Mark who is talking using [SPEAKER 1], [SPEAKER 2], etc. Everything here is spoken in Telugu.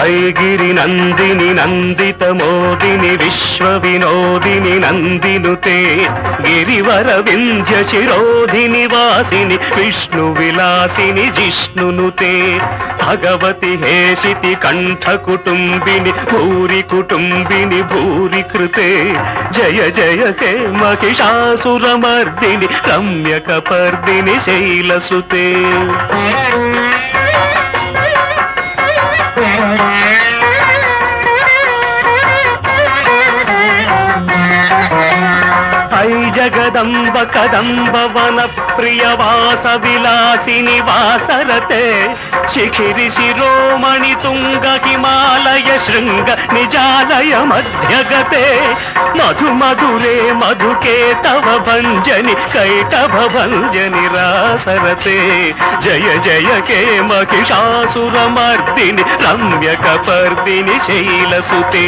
[SPEAKER 1] ఐగిరి నందిని నందిత మోదిని విశ్వ వినోదిని నందినుతే గిరివర వింధ్య శిరోధిని వాసిని విష్ణు విలాసిని జిష్ణునుతే భగవతి హేషితి కంఠ కుటుంబిని భూరి కుటుంబిని భూరి కృతే జయ జయ హే మహిషాసురమర్దిని రమ్యకపర్దిని శైలసుతే right. కదంబ కదంబ వన ప్రియ వాస విలాసిని వాసరతే శిఖిరి శిరోమణి తుంగ హిమాలయ శృంగ నిజాలయ మధ్యగతే. మధు మధురే మధుకే తవ భంజని కైటవ భంజని రాసరతే. జయ జయ కే మహిషాసురమర్దిని రమ్యక పర్దిని శైలసుతే